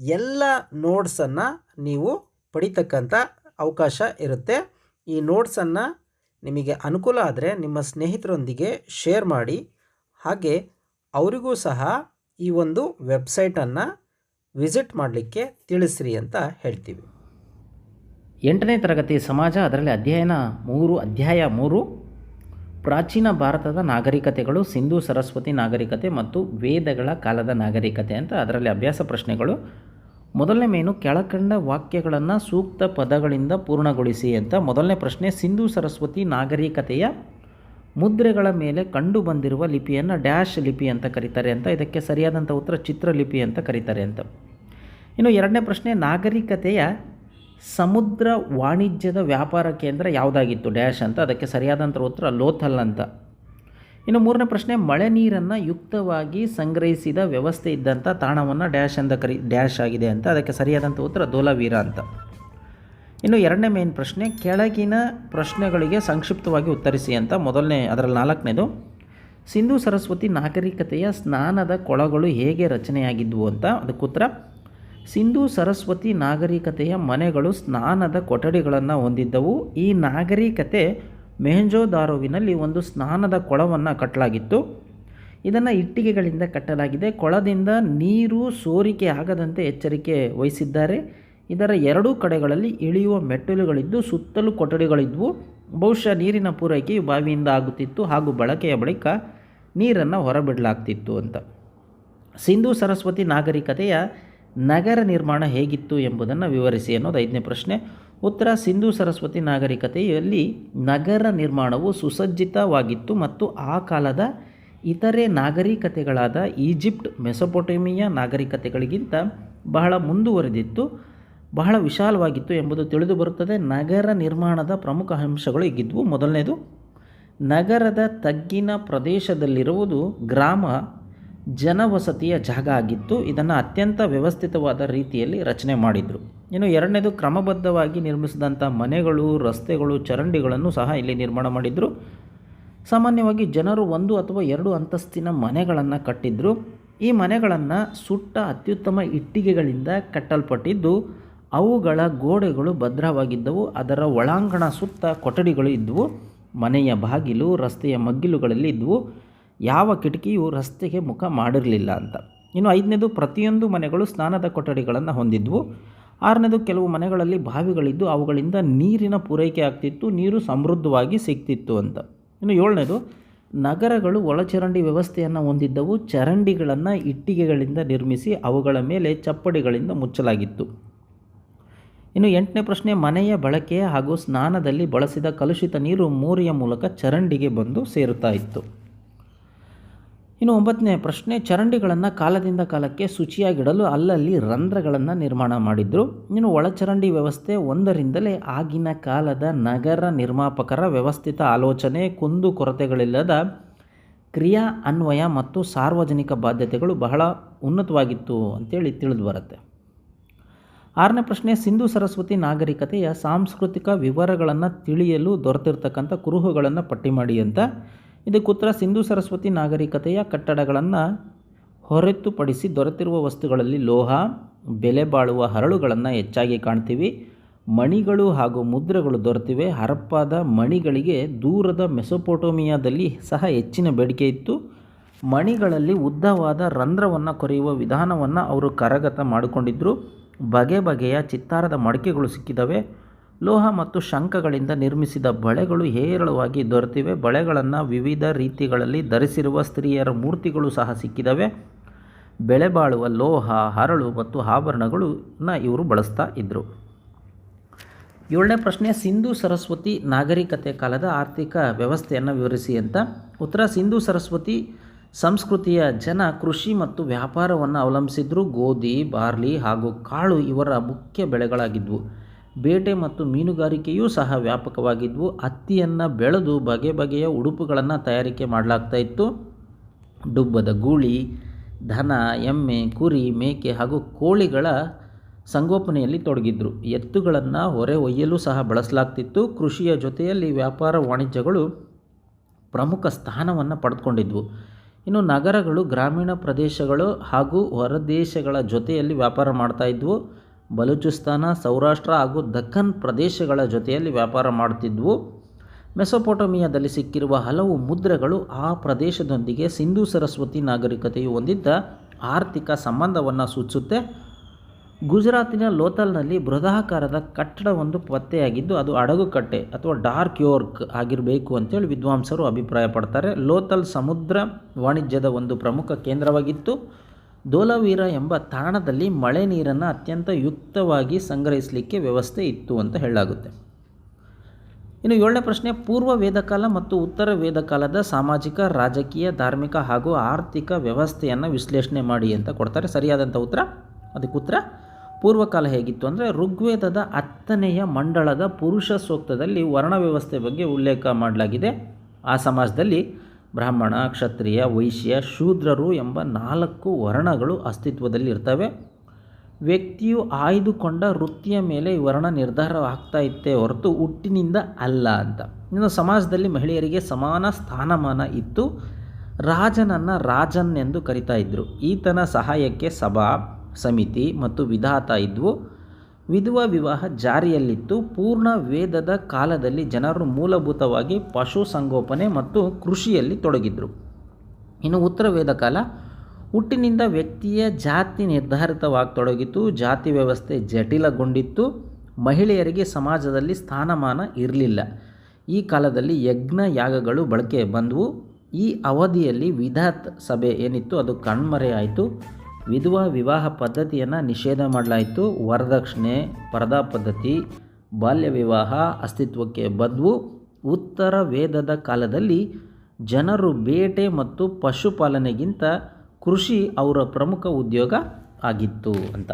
ಎಲ್ಲ ನೋಟ್ಸನ್ನು ನೀವು ಪಡಿತಕ್ಕಂಥ ಅವಕಾಶ ಇರುತ್ತೆ. ಈ ನೋಟ್ಸನ್ನು ನಿಮಗೆ ಅನುಕೂಲ ಆದರೆ ನಿಮ್ಮ ಸ್ನೇಹಿತರೊಂದಿಗೆ ಶೇರ್ ಮಾಡಿ. ಹಾಗೆ ಅವರಿಗೂ ಸಹ ಈ ಒಂದು ವೆಬ್ಸೈಟನ್ನು ವಿಸಿಟ್ ಮಾಡಲಿಕ್ಕೆ ತಿಳಿಸ್ರಿ ಅಂತ ಹೇಳ್ತೀವಿ. ಎಂಟನೇ ತರಗತಿ ಸಮಾಜ, ಅದರಲ್ಲಿ ಅಧ್ಯಯನ ಮೂರು, ಅಧ್ಯಾಯ ಮೂರು. ಪ್ರಾಚೀನ ಭಾರತದ ನಾಗರಿಕತೆಗಳು, ಸಿಂಧು, ಸರಸ್ವತಿ ನಾಗರಿಕತೆ ಮತ್ತು ವೇದಗಳ ಕಾಲದ ನಾಗರಿಕತೆ ಅಂತ ಅದರಲ್ಲಿ ಅಭ್ಯಾಸ ಪ್ರಶ್ನೆಗಳು. ಮೊದಲನೇ ಮೇನು ಕೆಳಕಂಡ ವಾಕ್ಯಗಳನ್ನು ಸೂಕ್ತ ಪದಗಳಿಂದ ಪೂರ್ಣಗೊಳಿಸಿ ಅಂತ ಮೊದಲನೇ ಪ್ರಶ್ನೆ ಸಿಂಧು ಸರಸ್ವತಿ ನಾಗರಿಕತೆಯ ಮುದ್ರೆಗಳ ಮೇಲೆ ಕಂಡು ಬಂದಿರುವ ಲಿಪಿಯನ್ನು ಡ್ಯಾಶ್ ಲಿಪಿ ಅಂತ ಕರೀತಾರೆ ಅಂತ, ಇದಕ್ಕೆ ಸರಿಯಾದಂಥ ಉತ್ತರ ಚಿತ್ರಲಿಪಿ ಅಂತ ಕರೀತಾರೆ ಅಂತ. ಇನ್ನು ಎರಡನೇ ಪ್ರಶ್ನೆ, ನಾಗರಿಕತೆಯ ಸಮುದ್ರ ವಾಣಿಜ್ಯದ ವ್ಯಾಪಾರ ಕೇಂದ್ರ ಯಾವುದಾಗಿತ್ತು ಡ್ಯಾಶ್ ಅಂತ, ಅದಕ್ಕೆ ಸರಿಯಾದಂಥ ಉತ್ತರ ಲೋಥಲ್ ಅಂತ. ಇನ್ನು ಮೂರನೇ ಪ್ರಶ್ನೆ, ಮಳೆ ನೀರನ್ನು ಯುಕ್ತವಾಗಿ ಸಂಗ್ರಹಿಸಿದ ವ್ಯವಸ್ಥೆ ಇದ್ದಂಥ ತಾಣವನ್ನು ಡ್ಯಾಶ್ ಅಂತ ಕರಿ, ಡ್ಯಾಶ್ ಆಗಿದೆ ಅಂತ. ಅದಕ್ಕೆ ಸರಿಯಾದಂಥ ಉತ್ತರ ದೋಲವೀರ ಅಂತ. ಇನ್ನು ಎರಡನೇ ಮೇನ್ ಪ್ರಶ್ನೆ, ಕೆಳಗಿನ ಪ್ರಶ್ನೆಗಳಿಗೆ ಸಂಕ್ಷಿಪ್ತವಾಗಿ ಉತ್ತರಿಸಿ ಅಂತ. ಮೊದಲನೇ, ಅದರಲ್ಲಿ ನಾಲ್ಕನೇದು, ಸಿಂಧು ಸರಸ್ವತಿ ನಾಗರಿಕತೆಯ ಸ್ನಾನದ ಕೊಳಗಳು ಹೇಗೆ ರಚನೆಯಾಗಿದ್ವು ಅಂತ. ಅದಕ್ಕೆ ಉತ್ತರ, ಸಿಂಧು ಸರಸ್ವತಿ ನಾಗರಿಕತೆಯ ಮನೆಗಳು ಸ್ನಾನದ ಕೊಠಡಿಗಳನ್ನು ಹೊಂದಿದ್ದವು. ಈ ನಾಗರಿಕತೆ ಮೆಹಂಜೋದಾರೋವಿನಲ್ಲಿ ಒಂದು ಸ್ನಾನದ ಕೊಳವನ್ನು ಕಟ್ಟಲಾಗಿತ್ತು ಇದನ್ನು ಇಟ್ಟಿಗೆಗಳಿಂದ ಕಟ್ಟಲಾಗಿದೆ. ಕೊಳದಿಂದ ನೀರು ಸೋರಿಕೆ ಆಗದಂತೆ ಎಚ್ಚರಿಕೆ ವಹಿಸಿದ್ದಾರೆ. ಇದರ ಎರಡೂ ಕಡೆಗಳಲ್ಲಿ ಇಳಿಯುವ ಮೆಟ್ಟಿಲುಗಳಿದ್ದು, ಸುತ್ತಲೂ ಕೊಠಡಿಗಳಿದ್ವು. ಬಹುಶಃ ನೀರಿನ ಪೂರೈಕೆಯು ಬಾವಿಯಿಂದ ಆಗುತ್ತಿತ್ತು ಹಾಗೂ ಬಳಕೆಯ ಬಳಿಕ ನೀರನ್ನು ಹೊರಬಿಡಲಾಗ್ತಿತ್ತು ಅಂತ. ಸಿಂಧೂ ಸರಸ್ವತಿ ನಾಗರಿಕತೆಯ ನಗರ ನಿರ್ಮಾಣ ಹೇಗಿತ್ತು ಎಂಬುದನ್ನು ವಿವರಿಸಿ ಅನ್ನೋದು ಐದನೇ ಪ್ರಶ್ನೆ. ಉತ್ತರ ಸಿಂಧೂ ಸರಸ್ವತಿ ನಾಗರಿಕತೆಯಲ್ಲಿ ನಗರ ನಿರ್ಮಾಣವು ಸುಸಜ್ಜಿತವಾಗಿತ್ತು ಮತ್ತು ಆ ಕಾಲದ ಇತರೆ ನಾಗರಿಕತೆಗಳಾದ ಈಜಿಪ್ಟ್, ಮೆಸೊಪೊಟೇಮಿಯಾ ನಾಗರಿಕತೆಗಳಿಗಿಂತ ಬಹಳ ಮುಂದುವರೆದಿತ್ತು, ಬಹಳ ವಿಶಾಲವಾಗಿತ್ತು ಎಂಬುದು ತಿಳಿದು ಬರುತ್ತದೆ. ನಗರ ನಿರ್ಮಾಣದ ಪ್ರಮುಖ ಅಂಶಗಳು ಹೀಗಿದ್ವು. ಮೊದಲನೇದು, ನಗರದ ತಗ್ಗಿನ ಪ್ರದೇಶದಲ್ಲಿರುವುದು ಗ್ರಾಮ, ಜನವಸತಿಯ ಜಾಗ ಆಗಿತ್ತು. ಇದನ್ನು ಅತ್ಯಂತ ವ್ಯವಸ್ಥಿತವಾದ ರೀತಿಯಲ್ಲಿ ರಚನೆ ಮಾಡಿದರು. ಇನ್ನು ಎರಡನೇದು ಕ್ರಮಬದ್ಧವಾಗಿ ನಿರ್ಮಿಸಿದಂಥ ಮನೆಗಳು, ರಸ್ತೆಗಳು, ಚರಂಡಿಗಳನ್ನು ಸಹ ಇಲ್ಲಿ ನಿರ್ಮಾಣ ಮಾಡಿದರು. ಸಾಮಾನ್ಯವಾಗಿ ಜನರು ಒಂದು ಅಥವಾ ಎರಡು ಅಂತಸ್ತಿನ ಮನೆಗಳನ್ನು ಕಟ್ಟಿದ್ರು. ಈ ಮನೆಗಳನ್ನು ಸುಟ್ಟ ಅತ್ಯುತ್ತಮ ಇಟ್ಟಿಗೆಗಳಿಂದ ಕಟ್ಟಲ್ಪಟ್ಟಿದ್ದು, ಅವುಗಳ ಗೋಡೆಗಳು ಭದ್ರವಾಗಿದ್ದವು, ಅದರ ಒಳಾಂಗಣ ಸುತ್ತ ಕೊಠಡಿಗಳು ಇದ್ದವು ಮನೆಯ ಬಾಗಿಲು, ರಸ್ತೆಯ ಮಗ್ಗಿಲುಗಳಲ್ಲಿ ಇದ್ದವು ಯಾವ ಕಿಟಕಿಯು ರಸ್ತೆಗೆ ಮುಖ ಮಾಡಿರಲಿಲ್ಲ ಅಂತ. ಇನ್ನು ಐದನೇದು ಪ್ರತಿಯೊಂದು ಮನೆಗಳು ಸ್ನಾನದ ಕೊಠಡಿಗಳನ್ನು ಹೊಂದಿದ್ವು. ಆರನೇದು ಕೆಲವು ಮನೆಗಳಲ್ಲಿ ಬಾವಿಗಳಿದ್ದು ಅವುಗಳಿಂದ ನೀರಿನ ಪೂರೈಕೆ ಆಗ್ತಿತ್ತು, ನೀರು ಸಮೃದ್ಧವಾಗಿ ಸಿಗ್ತಿತ್ತು ಅಂತ. ಇನ್ನು ಏಳನೇದು, ನಗರಗಳು ಒಳಚರಂಡಿ ವ್ಯವಸ್ಥೆಯನ್ನು ಹೊಂದಿದ್ದವು, ಚರಂಡಿಗಳನ್ನು ಇಟ್ಟಿಗೆಗಳಿಂದ ನಿರ್ಮಿಸಿ ಅವುಗಳ ಮೇಲೆ ಚಪ್ಪಡಿಗಳಿಂದ ಮುಚ್ಚಲಾಗಿತ್ತು. ಇನ್ನು ಎಂಟನೇ ಪ್ರಶ್ನೆ, ಮನೆಯ ಬಳಕೆ ಹಾಗೂ ಸ್ನಾನದಲ್ಲಿ ಬಳಸಿದ ಕಲುಷಿತ ನೀರು ಮೋರಿಯ ಮೂಲಕ ಚರಂಡಿಗೆ ಬಂದು ಸೇರುತ್ತಾ ಇತ್ತು. ಇನ್ನು ಒಂಬತ್ತನೇ ಪ್ರಶ್ನೆ, ಚರಂಡಿಗಳನ್ನು ಕಾಲದಿಂದ ಕಾಲಕ್ಕೆ ಶುಚಿಯಾಗಿಡಲು ಅಲ್ಲಲ್ಲಿ ರಂಧ್ರಗಳನ್ನು ನಿರ್ಮಾಣ ಮಾಡಿದರು. ಇನ್ನು ಒಳಚರಂಡಿ ವ್ಯವಸ್ಥೆ ಒಂದರಿಂದಲೇ ಆಗಿನ ಕಾಲದ ನಗರ ನಿರ್ಮಾಪಕರ ವ್ಯವಸ್ಥಿತ ಆಲೋಚನೆ, ಕುಂದು ಕೊರತೆಗಳಿಲ್ಲದ ಕ್ರಿಯಾ, ಅನ್ವಯ ಮತ್ತು ಸಾರ್ವಜನಿಕ ಬಾಧ್ಯತೆಗಳು ಬಹಳ ಉನ್ನತವಾಗಿತ್ತು ಅಂತೇಳಿ ತಿಳಿದು ಬರುತ್ತೆ. ಆರನೇ ಪ್ರಶ್ನೆ, ಸಿಂಧು ಸರಸ್ವತಿ ನಾಗರಿಕತೆಯ ಸಾಂಸ್ಕೃತಿಕ ವಿವರಗಳನ್ನು ತಿಳಿಯಲು ದೊರೆತಿರ್ತಕ್ಕಂಥ ಕುರುಹುಗಳನ್ನು ಪಟ್ಟಿ ಮಾಡಿ ಅಂತ. ಇದಕ್ಕೆ ಉತ್ತರ ಸಿಂಧು ಸರಸ್ವತಿ ನಾಗರಿಕತೆಯ ಕಟ್ಟಡಗಳನ್ನು ಹೊರತುಪಡಿಸಿ ದೊರೆತಿರುವ ವಸ್ತುಗಳಲ್ಲಿ ಲೋಹ, ಬೆಲೆ ಬಾಳುವ ಹರಳುಗಳನ್ನು ಹೆಚ್ಚಾಗಿ ಕಾಣ್ತೀವಿ. ಮಣಿಗಳು ಹಾಗೂ ಮುದ್ರೆಗಳು ದೊರೆತಿವೆ. ಹರಪ್ಪಾದ ಮಣಿಗಳಿಗೆ ದೂರದ ಮೆಸೊಪೊಟೋಮಿಯಾದಲ್ಲಿ ಸಹ ಹೆಚ್ಚಿನ ಬೇಡಿಕೆ ಇತ್ತು. ಮಣಿಗಳಲ್ಲಿ ಉದ್ದವಾದ ರಂಧ್ರವನ್ನು ಕೊರೆಯುವ ವಿಧಾನವನ್ನು ಅವರು ಕರಗತ ಮಾಡಿಕೊಂಡಿದ್ದರು ಬಗೆ ಬಗೆಯ ಚಿತ್ತಾರದ ಮಡಿಕೆಗಳು ಸಿಕ್ಕಿದವೆ. ಲೋಹ ಮತ್ತು ಶಂಖಗಳಿಂದ ನಿರ್ಮಿಸಿದ ಬಳೆಗಳು ಹೇರಳವಾಗಿ ದೊರೆತಿವೆ. ಬಳೆಗಳನ್ನು ವಿವಿಧ ರೀತಿಗಳಲ್ಲಿ ಧರಿಸಿರುವ ಸ್ತ್ರೀಯರ ಮೂರ್ತಿಗಳು ಸಹ ಸಿಕ್ಕಿದವೆ. ಬೆಳೆ ಬಾಳುವ ಲೋಹ, ಹರಳು ಮತ್ತು ಆಭರಣಗಳನ್ನ ಇವರು ಬಳಸ್ತಾ ಇದ್ದರು ಏಳನೇ ಪ್ರಶ್ನೆ, ಸಿಂಧೂ ಸರಸ್ವತಿ ನಾಗರಿಕತೆ ಕಾಲದ ಆರ್ಥಿಕ ವ್ಯವಸ್ಥೆಯನ್ನು ವಿವರಿಸಿ ಅಂತ. ಉತ್ತರ, ಸಿಂಧೂ ಸರಸ್ವತಿ ಸಂಸ್ಕೃತಿಯ ಜನ ಕೃಷಿ ಮತ್ತು ವ್ಯಾಪಾರವನ್ನು ಅವಲಂಬಿಸಿದ್ರು. ಗೋಧಿ, ಬಾರ್ಲಿ ಹಾಗೂ ಕಾಳು ಇವರ ಮುಖ್ಯ ಬೆಳೆಗಳಾಗಿದ್ವು. ಬೇಟೆ ಮತ್ತು ಮೀನುಗಾರಿಕೆಯೂ ಸಹ ವ್ಯಾಪಕವಾಗಿದ್ವು. ಹತ್ತಿಯನ್ನು ಬೆಳೆದು ಬಗೆ ಬಗೆಯ ಉಡುಪುಗಳನ್ನು ತಯಾರಿಕೆ ಮಾಡಲಾಗ್ತಾ ಇತ್ತು. ಡುಬ್ಬದ ಗೂಳಿ, ದನ, ಎಮ್ಮೆ, ಕುರಿ, ಮೇಕೆ ಹಾಗೂ ಕೋಳಿಗಳ ಸಂಗೋಪನೆಯಲ್ಲಿ ತೊಡಗಿದ್ರು. ಎತ್ತುಗಳನ್ನು ಹೊರೆ ಒಯ್ಯಲು ಸಹ ಬಳಸಲಾಗ್ತಿತ್ತು. ಕೃಷಿಯ ಜೊತೆಯಲ್ಲಿ ವ್ಯಾಪಾರ ವಾಣಿಜ್ಯಗಳು ಪ್ರಮುಖ ಸ್ಥಾನವನ್ನು ಪಡೆದುಕೊಂಡಿದ್ವು ಇನ್ನು ನಗರಗಳು, ಗ್ರಾಮೀಣ ಪ್ರದೇಶಗಳು ಹಾಗೂ ಹೊರದೇಶಗಳ ಜೊತೆಯಲ್ಲಿ ವ್ಯಾಪಾರ ಮಾಡ್ತಾ ಇದ್ವು. ಬಲೂಚಿಸ್ತಾನ, ಸೌರಾಷ್ಟ್ರ ಹಾಗೂ ದಕ್ಕನ್ ಪ್ರದೇಶಗಳ ಜೊತೆಯಲ್ಲಿ ವ್ಯಾಪಾರ ಮಾಡುತ್ತಿದ್ದವು ಮೆಸೊಪೊಟೋಮಿಯಾದಲ್ಲಿ ಸಿಕ್ಕಿರುವ ಹಲವು ಮುದ್ರೆಗಳು ಆ ಪ್ರದೇಶದೊಂದಿಗೆ ಸಿಂಧೂ ಸರಸ್ವತಿ ನಾಗರಿಕತೆಯು ಹೊಂದಿದ್ದ ಆರ್ಥಿಕ ಸಂಬಂಧವನ್ನು ಸೂಚಿಸುತ್ತೆ. ಗುಜರಾತಿನ ಲೋಥಲ್ನಲ್ಲಿ ಬೃಹದಾಕಾರದ ಕಟ್ಟಡವೊಂದು ಪತ್ತೆಯಾಗಿದ್ದು, ಅದು ಅಡಗುಕಟ್ಟೆ ಅಥವಾ ಡಾರ್ಕ್ ಯೋರ್ಕ್ ಆಗಿರಬೇಕು ಅಂತೇಳಿ ವಿದ್ವಾಂಸರು ಅಭಿಪ್ರಾಯಪಡ್ತಾರೆ. ಲೋತಲ್ ಸಮುದ್ರ ವಾಣಿಜ್ಯದ ಒಂದು ಪ್ರಮುಖ ಕೇಂದ್ರವಾಗಿತ್ತು. ಧೋಲವೀರ ಎಂಬ ತಾಣದಲ್ಲಿ ಮಳೆ ನೀರನ್ನು ಅತ್ಯಂತ ಯುಕ್ತವಾಗಿ ಸಂಗ್ರಹಿಸಲಿಕ್ಕೆ ವ್ಯವಸ್ಥೆ ಇತ್ತು ಅಂತ ಹೇಳಲಾಗುತ್ತೆ. ಇನ್ನು ಏಳನೇ ಪ್ರಶ್ನೆ, ಪೂರ್ವ ವೇದಕಾಲ ಮತ್ತು ಉತ್ತರ ವೇದಕಾಲದ ಸಾಮಾಜಿಕ, ರಾಜಕೀಯ, ಧಾರ್ಮಿಕ ಹಾಗೂ ಆರ್ಥಿಕ ವ್ಯವಸ್ಥೆಯನ್ನು ವಿಶ್ಲೇಷಣೆ ಮಾಡಿ ಅಂತ ಕೊಡ್ತಾರೆ. ಸರಿಯಾದಂಥ ಉತ್ತರ? ಅದಕ್ಕೆ ಉತ್ತರ, ಪೂರ್ವಕಾಲ ಹೇಗಿತ್ತು ಅಂದರೆ ಋಗ್ವೇದದ ಹತ್ತನೆಯ ಮಂಡಳದ ಪುರುಷ ಸೂಕ್ತದಲ್ಲಿ ವರ್ಣ ವ್ಯವಸ್ಥೆ ಬಗ್ಗೆ ಉಲ್ಲೇಖ ಮಾಡಲಾಗಿದೆ. ಆ ಸಮಾಜದಲ್ಲಿ ಬ್ರಾಹ್ಮಣ, ಕ್ಷತ್ರಿಯ, ವೈಶ್ಯ, ಶೂದ್ರರು ಎಂಬ ನಾಲ್ಕು ವರ್ಣಗಳು ಅಸ್ತಿತ್ವದಲ್ಲಿ ಇರ್ತವೆ. ವ್ಯಕ್ತಿಯು ಆಯ್ದುಕೊಂಡ ವೃತ್ತಿಯ ಮೇಲೆ ವರ್ಣ ನಿರ್ಧಾರ ಆಗ್ತಾ ಇತ್ತೇ ಹೊರತು ಹುಟ್ಟಿನಿಂದ ಅಲ್ಲ ಅಂತ. ಇನ್ನು ಸಮಾಜದಲ್ಲಿ ಮಹಿಳೆಯರಿಗೆ ಸಮಾನ ಸ್ಥಾನಮಾನ ಇತ್ತು. ರಾಜನನ್ನು ರಾಜನ್ ಎಂದು ಕರಿತಾ ಇದ್ದರು ಈತನ ಸಹಾಯಕ್ಕೆ ಸಭಾ, ಸಮಿತಿ ಮತ್ತು ವಿಧಾತ ಇದ್ವು. ವಿಧವಾ ವಿವಾಹ ಜಾರಿಯಲ್ಲಿತ್ತು. ಪೂರ್ಣ ವೇದದ ಕಾಲದಲ್ಲಿ ಜನರು ಮೂಲಭೂತವಾಗಿ ಪಶು ಸಂಗೋಪನೆ ಮತ್ತು ಕೃಷಿಯಲ್ಲಿ ತೊಡಗಿದ್ರು. ಇನ್ನು ಉತ್ತರ ವೇದ ಕಾಲ, ಹುಟ್ಟಿನಿಂದ ವ್ಯಕ್ತಿಯ ಜಾತಿ ನಿರ್ಧಾರಿತವಾಗತೊಡಗಿತು. ಜಾತಿ ವ್ಯವಸ್ಥೆ ಜಟಿಲಗೊಂಡಿತ್ತು. ಮಹಿಳೆಯರಿಗೆ ಸಮಾಜದಲ್ಲಿ ಸ್ಥಾನಮಾನ ಇರಲಿಲ್ಲ. ಈ ಕಾಲದಲ್ಲಿ ಯಜ್ಞ ಯಾಗಗಳು ಬಳಕೆ ಬಂದವು. ಈ ಅವಧಿಯಲ್ಲಿ ವಿಧಾತ್ ಸಭೆ ಏನಿತ್ತು, ಅದು ಕಣ್ಮರೆಯಾಯಿತು. ವಿಧವಾ ವಿವಾಹ ಪದ್ಧತಿಯನ್ನು ನಿಷೇಧ ಮಾಡಲಾಯಿತು. ವರದಕ್ಷಿಣೆ, ಪರದಾ ಪದ್ಧತಿ, ಬಾಲ್ಯ ವಿವಾಹ, ಅಸ್ತಿತ್ವಕ್ಕೆ ಬದ್ವು. ಉತ್ತರ ವೇದದ ಕಾಲದಲ್ಲಿ ಜನರು ಬೇಟೆ ಮತ್ತು ಪಶುಪಾಲನೆಗಿಂತ ಕೃಷಿ ಅವರ ಪ್ರಮುಖ ಉದ್ಯೋಗ ಆಗಿತ್ತು ಅಂತ.